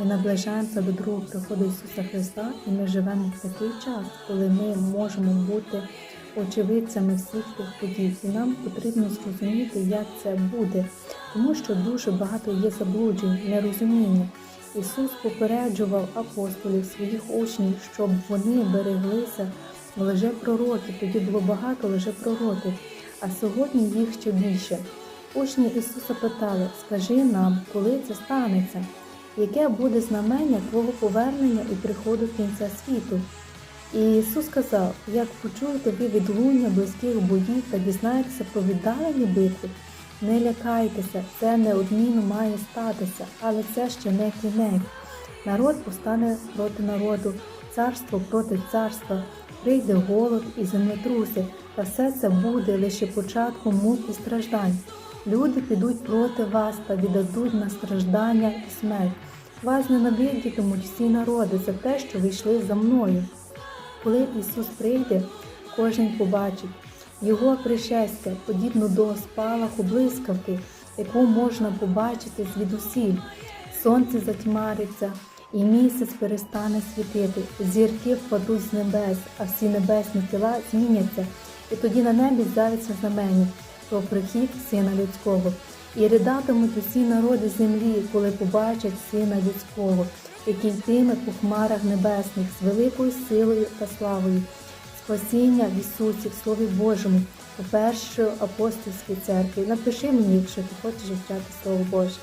Ми наближаємося до другого приходу Ісуса Христа, і ми живемо в такий час, коли ми можемо бути очевидцями всіх тих подій. І нам потрібно зрозуміти, як це буде, тому що дуже багато є заблуджень, нерозуміння. Ісус попереджував апостолів, своїх учнів, щоб вони береглися лжепророків. Тоді було багато лжепророків, а сьогодні їх ще більше. Учні Ісуса питали: Скажи нам, коли це станеться, яке буде знамення Твого повернення і приходу кінця світу? І Ісус сказав: як почуєте ви відлуння близьких боїв та дізнаєтеся про віддалені битви, не лякайтеся, це неодмінно має статися, але це ще не кінець. Народ повстане проти народу, царство проти царства, прийде голод і землетруси, та все це буде лише початком мук і страждань. Люди підуть проти вас та віддадуть на страждання і смерть. Вас ненавидітимуть всі народи за те, що ви йшли за мною. Коли Ісус прийде, кожен побачить Його пришестя, подібно до спалаху блискавки, яку можна побачити звідусіль. Сонце затьмариться, і місяць перестане світити, зірки впадуть з небес, а всі небесні тіла зміняться, і тоді на небі з'явиться знамення про прихід Сина Людського. І ридатимуть усі народи землі, коли побачать Сина Людського, який йтиме по хмарах небесних з великою силою та славою, спасіння в Ісусі, в Слові Божому, у першої апостольській церкві. Напиши мені, якщо ти хочеш вивчати Слово Боже.